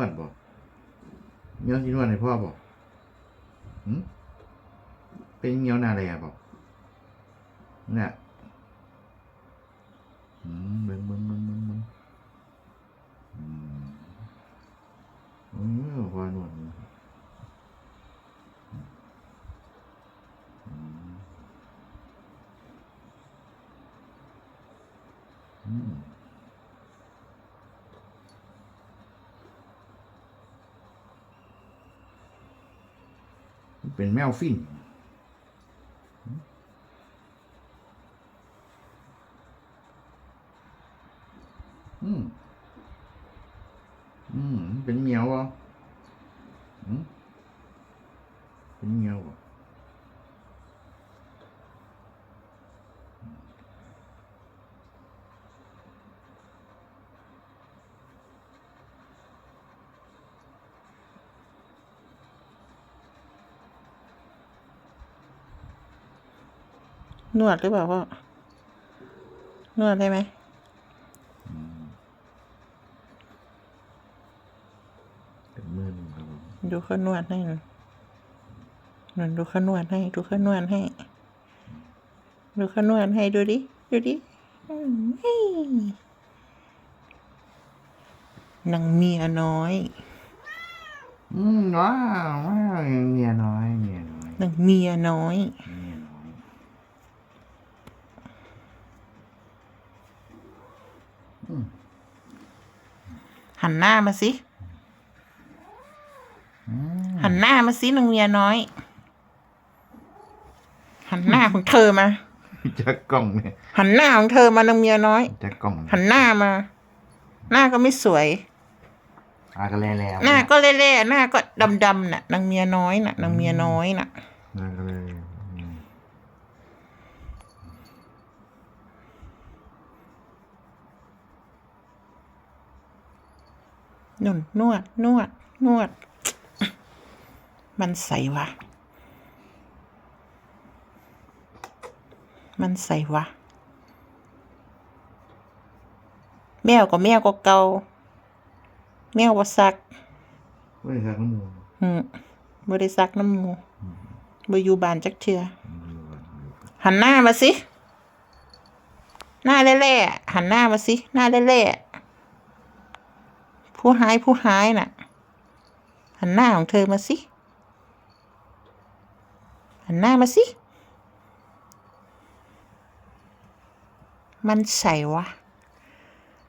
นวดบอกเมียวที่นวดให้พ่อบอกหืมเป็นเมียวนาแลบอกเนี่ยอืมเบิ้งเบิ้งเบิ้งเบิ้งเบิ้งอืมอืมพ่อนวดอืม เป็นแมวฟินอืม อืม เป็นเมียวอะอืมเป็นเมียวอะ นวดหรือเปล่าพ่อนวดได้ไหมเป็นมือหนึ่งครับผมดูเขานวดให้หน่อยหนนดูเขานวดให้ ดูเขานวดให้ ดูเขานวดให้ดูดิ ดูดิอืมเฮ้ยนางเมียน้อย อืมว้าวว้าวเมียน้อยเมียน้อยนางเมียน้อยเมียน้อย หันหน้ามาสิอืมหันหน้ามาสินางเมียน้อย หันหน้าของเธอมาจักกล้องเนี่ย หันหน้าของเธอมานางเมียน้อยจักกล้อง หันหน้ามา หน้าก็ไม่สวยอากระแลแล้วหน้าก็เล่ๆหน้าก็ดำๆน่ะนางเมียน้อยน่ะนางเมียน้อยน่ะอากระแล นุ่นนวด นวด นวด มันใส่วะ มันใส่วะ แมวก็แมวก็เกาแมวบ่ซักเว้ยครับน้ำมูกอืมบ่ได้ซักน้ำหมูบ่อยู่บ้านจักเทื่อหันหน้ามาสิ หน้าแล่ๆหันหน้ามาสิ หน้าแล่ๆ ผู้หายผู้หายน่ะ หันหน้าของเธอมาสิ หันหน้ามาสิ มันใช่วะ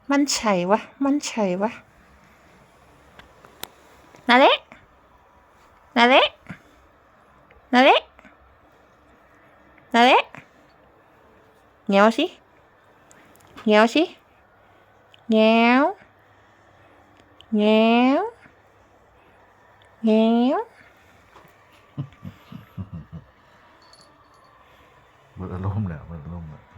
มันใช่วะ มันใช่วะนาเละนาเละนาเละนาเละเงี้ยวสิเงี้ยวสิเงี้ยว เงี้ยวเงี้ยวหมดอารมณ์แล้วหมดอารมณ์แล้ว